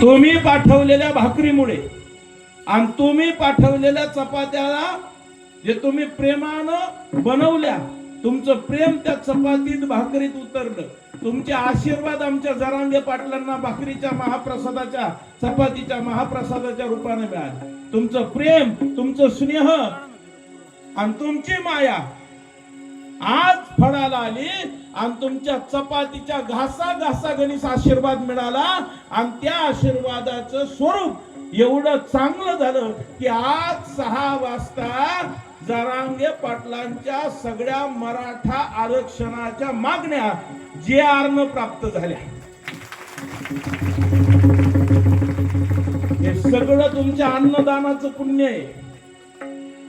तुम्ही पाठवलेल्या भाकरीमुळे आणि तुम्ही पाठवलेल्या चपात्याला जे तुम्ही प्रेमानं बनवल्या तुमचं प्रेम त्या चपातीत भाकरीत उतरलं. तुमचे आशीर्वाद आमच्या जरांगे पाटलांना भाकरीच्या महाप्रसादाच्या चपातीच्या महाप्रसादाच्या रूपाने मिळाले. तुमचं प्रेम तुमचं स्नेह आणि तुमची माया आज फळाला आली आणि तुमच्या चपातीच्या घासा घासा गणित आशीर्वाद मिळाला. आणि त्या आशीर्वादाचं स्वरूप एवढं चांगलं झालं की आज सहा वाजता जरांगे पाटलांच्या सगळ्या मराठा आरक्षणाच्या मागण्या जे आरनं प्राप्त झाल्या. हे सगळं तुमच्या अन्नदानाचं पुण्य आहे.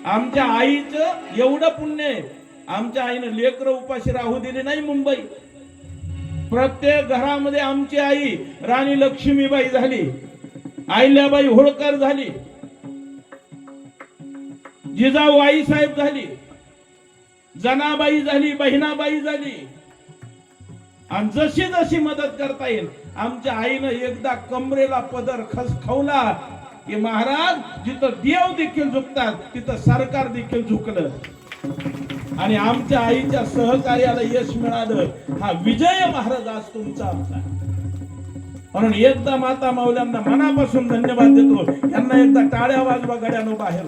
आमच्या आईचं एवढं पुण्य आहे. आमच्या आईनं लेकर उपाशी राहू दिली नाही मुंबई. प्रत्येक घरामध्ये आमची आई राणी लक्ष्मीबाई झाली. आहिल्याबाई होळकर झाली. जिजाऊ आई साहेब झाली. जनाबाई झाली बहिणाबाई झाली. आणि जशी जशी मदत करता येईल आमच्या आईनं एकदा कमरेला पदर खस खवला की महाराज जिथं देव देखील झुकतात तिथं सरकार देखील झुकलं. आणि आमच्या आईच्या सहकार्याला यश मिळालं हा विजय महाराज आज तुमचा आमचा म्हणून एकदा माता माऊल्यांना मनापासून धन्यवाद देतो. यांना एकदा टाळ्या वाजवा गड्यानो बाहेर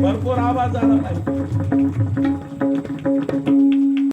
भरपूर आवाज आला पाहिजे.